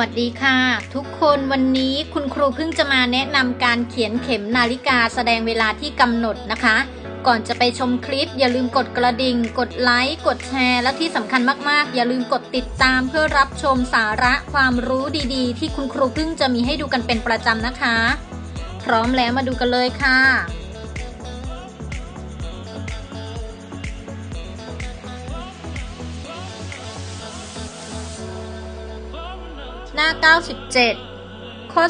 วัสดีค่ะ ทุกคนวันนี้คุณครูเพิ่งจะมาแนะนำการเขียนเข็มนาฬิกาแสดงเวลาที่กำหนดนะคะ ก่อนจะไปชมคลิป อย่าลืมกดกระดิ่ง กดไลค์กดแชร์ และที่สำคัญมากๆ อย่าลืมกดติดตามเพื่อรับชมสาระความรู้ดีๆ ที่คุณครูเพิ่งจะมีให้ดูกันเป็นประจำนะคะ พร้อมแล้วมาดูกันเลยค่ะ หน้า 97 ข้อ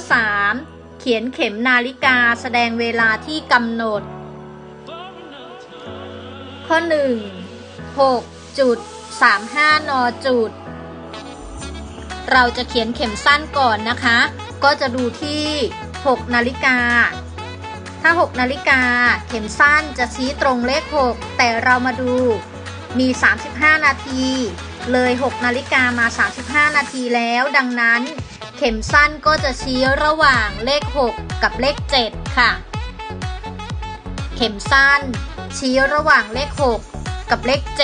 3 เขียนเข็มนาฬิกาแสดงเวลาที่กำหนด ข้อ 1 6จุด35 น จุด เราจะเขียนเข็มสั้นก่อนนะคะ ก็จะดูที่ 6 นาฬิกา ถ้า 6 นาฬิกาเข็มสั้นจะชี้ตรงเลข 6 แต่เรามาดูมี 35 นาที เลย 6 นาฬิกามา 35 นาทีแล้ว ดังนั้น เข็มสั้นก็จะชี้ระหว่างเลข 6 กับเลข 7 ค่ะ เข็มสั้น ชี้ระหว่างเลข 6 กับเลข 7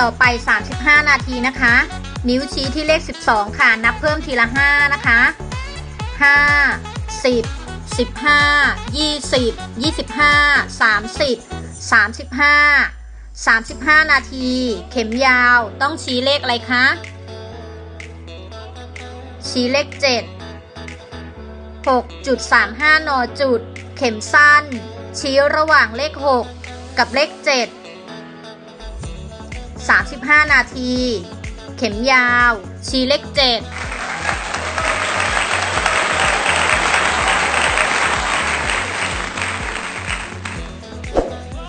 ต่อไป 35 นาทีนะคะ นิ้วชี้ที่เลข 12 ค่ะ นับเพิ่มทีละ 5 นะคะ 5 10 15 20 25 30 35 35นาที เข็มยาวต้องชี้เลขอะไรคะ ชี้เลข7 6.35นอจุด เข็มสั้น ชี้ระหว่างเลข6กับเลข7 35นาที เข็มยาว ชี้เลข7